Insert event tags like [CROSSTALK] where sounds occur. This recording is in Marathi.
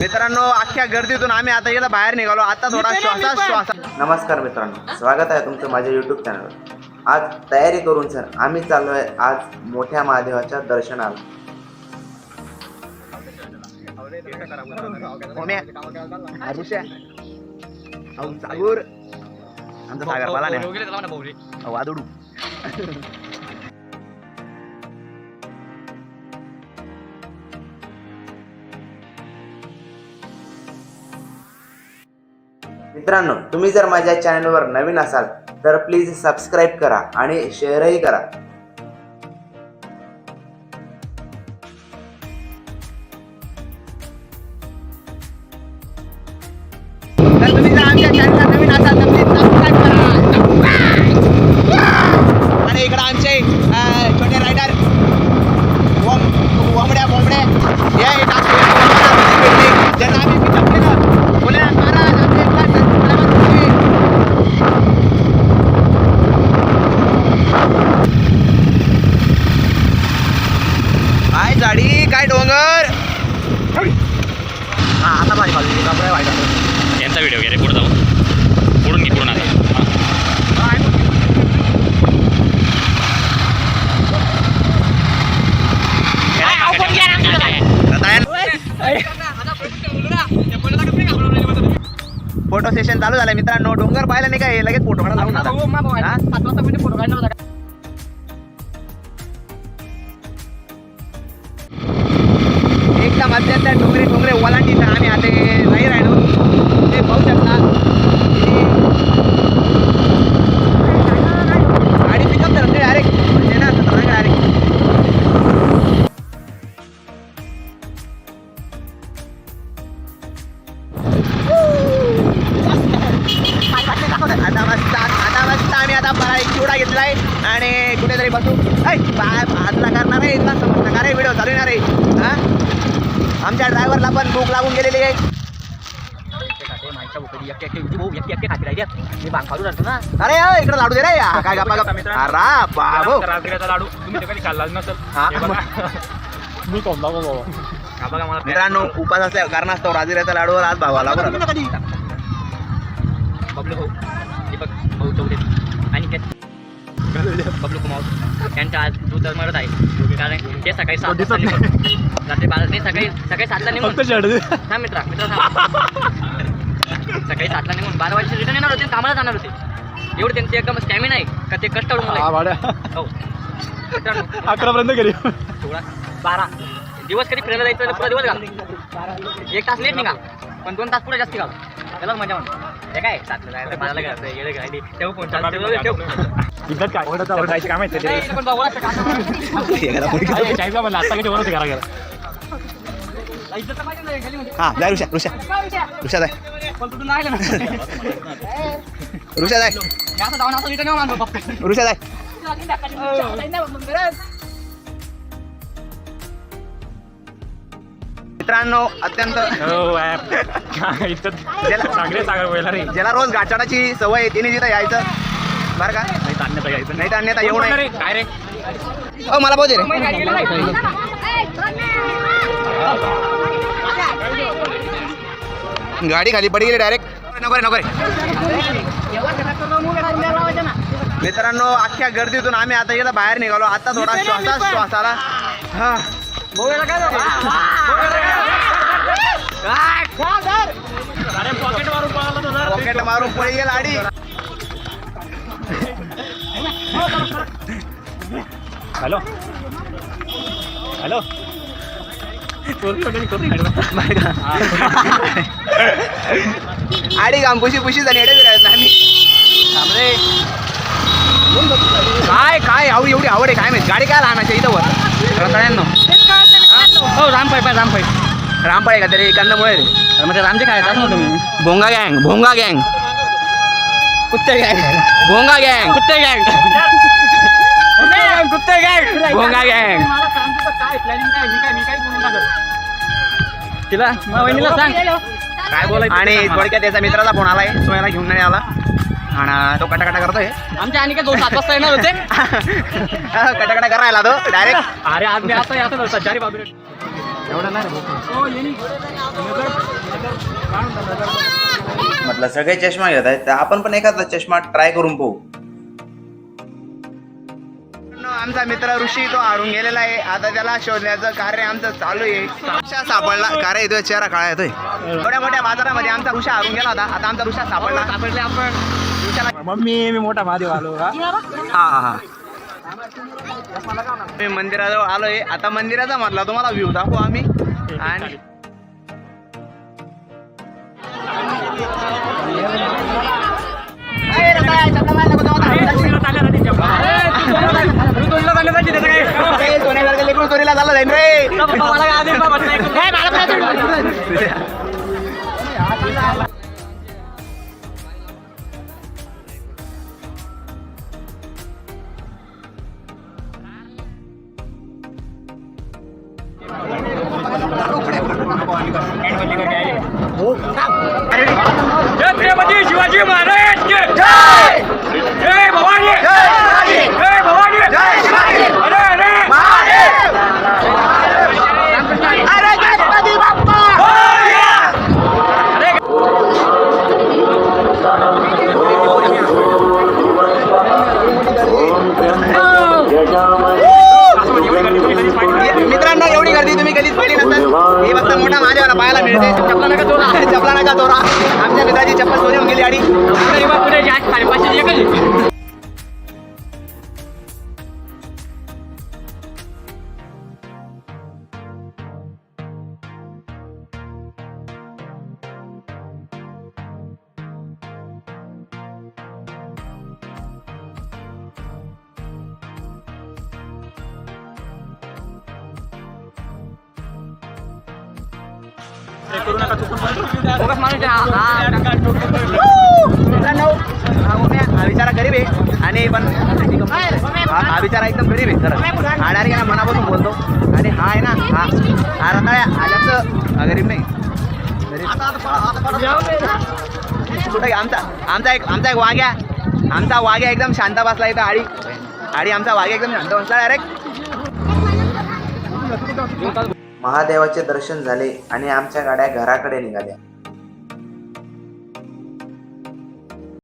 मित्रांनो अख्ख्या गर्दीतून आम्ही आता इकडे बाहेर निघालो. आता थोडा श्वासा श्वासा नमस्कार मित्रांनो स्वागत आहे तुमचं माझ्या यूट्यूब चॅनलवर आज तयारी करून सर आम्ही चाललो आहे आज मोठ्या महादेवाच्या दर्शनाला. आमचा सागर मला नाही. वादुडू मित्रांनो तुम्ही जर माझ्या चॅनलवर नवीन असाल तर प्लीज सबस्क्राईब करा आणि शेअरही करा. काय झाडी काय डोंगर हा आता माझी बाजू कपडे वाईट आहे. यांचा व्हिडिओ घे रे पुढे जाऊन पुढून घे पुढून आता. फोटो सेशन चालू झालंय मित्रांनो डोंगर पाहिला नाही काय लगेच फोटो काढा लावून आता. हा? एकदम अत्यंत डोंगरे डोंगरे ओलांडीचा तर आम्ही आता नाही राहिलो. ते पाहू शकता. गाडी पिकअप तर डायरेक्ट म्हणजे ना डायरेक्ट आता मस्त आता मस्त आम्ही आता पळा- चिवडा आहे आणि कुठेतरी बसू. ऐ, बाय बाजूला करणार आहे इथला समजणार आहे व्हिडिओ चालू येणार आहे हां? आमच्या ड्रायव्हरला पण भूक लागून गेलेली आहे. अरे अ, इकडे लाडू दे रे. या, काय गप्पा गप्पा. अरे बाबू. रात्रीचा लाडू तुम्ही तर कधी खाल्लाच नसेल बघा. मी कोंबला बाबा बघा मला मित्रांनो उपास असल्या कारणास्तव राजगिऱ्याच्या लाडूवर आज भावाला बरं. बबलू भाऊ दीपक भाऊ चौधरी आणि बबलू कुमार. आज दूध मरत आहे. कारण ते सकाळी सात वाजता निघून रात्री बारा नाही सकाळी सकाळी सातला निघून हा मित्रा मित्र सकाळी सातला निघून बारा वाजता रिटर्न येणार होते कामाला जाणार होते. एवढं त्यांचे एकदम स्टॅमिना आहे का ते कष्ट हो मित्रांनो, अकरा पर्यंत गेली सोळा बारा. दिवस कधी फिरायला जायचं पुरा दिवस घाल? एक तास लेट निघा. पण दोन तास पुढे जास्त घाल. त्यालाच मजा म्हणतो काय? सातला जायचं बाराला घालायचं येडे गाडी ठेव ठेव ठेव. इकडं काय? म्हणजे. हा जाय ऋषा ऋषा. जाय. [LAUGHS] जाय. जाय. मित्रांनो अत्यंत हो इथं सागरे सागर व्हायला रे. ज्याला रोज गाठाडाची सवय आहे तिने जिथं यायचं. बरं का? नाही ताणण्यात यायचं नाही. तर अन्यथा येऊ नये. काय रे हो मला पाहू दे रे. गाडी खाली पडी गेली डायरेक्ट नको रे नको रे. मित्रांनो अख्ख्या गर्दीतून आम्ही आता इकडे बाहेर निघालो. आता थोडा श्वासा श्वासाला हा. पॉकेट मारून पळी गेला आडी हॅलो हॅलो आडी घाम पुशी पुशी झाली एडे फिरायचं आम्ही थांबरे काय काय आवडी एवढी आवड आहे काय माहिती? गाडी काय लहानाची इथं वर? रताळ्यांनो. हो राम पाय राम पाय रामपाळे का तरी कंदमुळे रे. मग ते रामचे काय असं तुम्ही भोंगा गँग भोंगा गँग. कुत्ते गँग. भोंगा गँग. कुत्ते गँग. कुत्ते गँग भोंगा गँग. काय प्लॅनिंग काय मी काय मी काय बोलून टाकत तिला वहिनीला सांग. काय बोलायचं? आणि. थोडक्यात त्याचा मित्राचा फोन आलाय सोयाला घेऊन नाही आला. आणि तो कटाकटा करतोय. आमच्या आणि काय दोन सात वाजता येणार होते. कटाकटा करायला तो डायरेक्ट अरे आज मी असं असं सज्जारी बाबू म्हटलं सगळे चष्मा घेत आहेत. तर आपण पण एखादा चष्मा ट्राय करून पाहू. आमचा मित्र ऋषी तो हारून गेलेला आहे. आता त्याला शोधण्याचं कार्य आमचं चालू आहे. ऋषा सापडला. कार्य येतोय. चेहरा काळा येतोय. एवढ्या मोठ्या बाजारामध्ये आमचा ऋषा हारून गेला होता. आता आमचा ऋषा सापडला. सापडले आपण. मम्मी मी मोठा महादेव आलो हा? हा हा मी मंदिराजवळ आलोय. आता मंदिराचा म्हटला तुम्हाला व्ह्यू दाखवू आम्ही. आणि काय, चोरीला झालं जाईन रे. शिवाजी महाराज मित्रांनो एवढी गर्दी तुम्ही कधीच पाहिली नसेल ही फक्त मोठा माझ्यावर पाहायला मिळते. चपला नका चोरा चपला नका चोरा आमच्या मित्राची चप्पल चोरी होऊन गेली आणि हा हा बिचारा गरीब आहे. आणि पण हा बिचारा एकदम गरीब आहे खरं. डायरेक्ट ना मनापासून बोलतो. आणि हा आहे ना हा हा रताळ्या. हा गरीब नाही. गरीब. कुठं? आमचा आमचा एक आमचा एक वाघ्या. आमचा वाघ्या एकदम शांत बसला इथं आडी. आडी आमचा वाघ्या एकदम शांत बसला डायरेक्ट महादेवाचे दर्शन झाले आणि आमच्या गाड्या घराकडे निघाल्या.